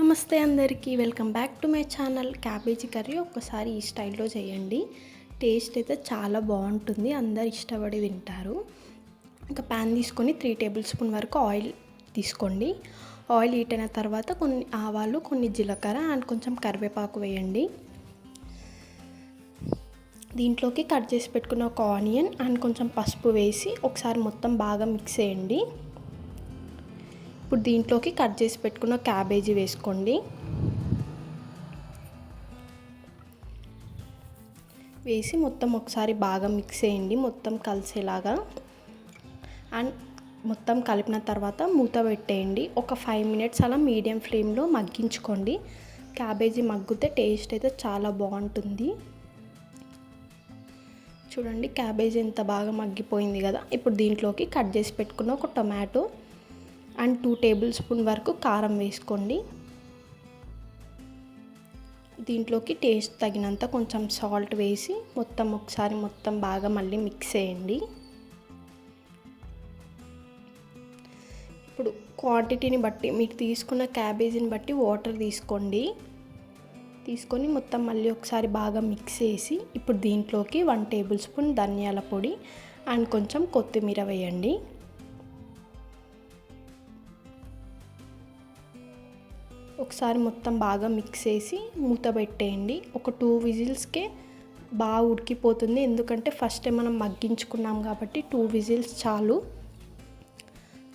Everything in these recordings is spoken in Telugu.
నమస్తే అందరికీ welcome back to my channel. Cabbage curry ఒక్కసారి ఈ స్టైల్లో చేయండి. టేస్ట్ అయితే చాలా బాగుంటుంది అందరు ఇష్టపడి వింటారు ఇంకా ప్యాన్ తీసుకొని త్రీ టేబుల్ స్పూన్ వరకు ఆయిల్ తీసుకోండి. ఆయిల్ హీట్ అయిన తర్వాత కొన్ని ఆవాలు కొన్ని జీలకర్ర అండ్ కొంచెం కరివేపాకు వేయండి. దీంట్లోకి కట్ చేసి పెట్టుకున్న ఒక ఆనియన్ అండ్ కొంచెం పసుపు వేసి ఒకసారి మొత్తం బాగా మిక్స్ చేయండి. ఇప్పుడు దీంట్లోకి కట్ చేసి పెట్టుకున్న క్యాబేజీ వేసుకోండి. వేసి మొత్తం ఒకసారి బాగా మిక్స్ చేయండి మొత్తం కలిసేలాగా. అండ్ మొత్తం కలిపిన తర్వాత మూత పెట్టేయండి. ఒక ఫైవ్ మినిట్స్ అలా మీడియం ఫ్లేమ్లో మగ్గించుకోండి. క్యాబేజీ మగ్గితే టేస్ట్ అయితే చాలా బాగుంటుంది. చూడండి క్యాబేజీ ఎంత బాగా మగ్గిపోయింది కదా. ఇప్పుడు దీంట్లోకి కట్ చేసి పెట్టుకున్న ఒక tomato and two tablespoon వరకు కారం వేసుకోండి. దీంట్లోకి టేస్ట్ తగినంత కొంచెం సాల్ట్ వేసి మొత్తం ఒకసారి మొత్తం బాగా మళ్ళీ మిక్స్ చేయండి. ఇప్పుడు క్వాంటిటీని బట్టి మీరు తీసుకున్న క్యాబేజీని బట్టి వాటర్ తీసుకోండి. తీసుకొని మొత్తం మళ్ళీ ఒకసారి బాగా మిక్స్ చేసి ఇప్పుడు దీంట్లోకి వన్ టేబుల్ స్పూన్ ధనియాల పొడి అండ్ కొంచెం కొత్తిమీర వేయండి. ఒకసారి మొత్తం బాగా మిక్స్ చేసి మూత పెట్టేయండి. ఒక టూ విజిల్స్కే బాగా ఉడికిపోతుంది. ఎందుకంటే ఫస్టే మనం మగ్గించుకున్నాం కాబట్టి టూ విజిల్స్ చాలు.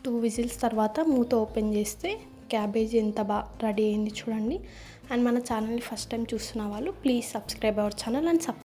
టూ విజిల్స్ తర్వాత మూత ఓపెన్ చేస్తే క్యాబేజీ ఎంత బాగా రెడీ అయింది చూడండి. అండ్ మన ఛానల్ని ఫస్ట్ టైం చూస్తున్న వాళ్ళు please subscribe our channel and sub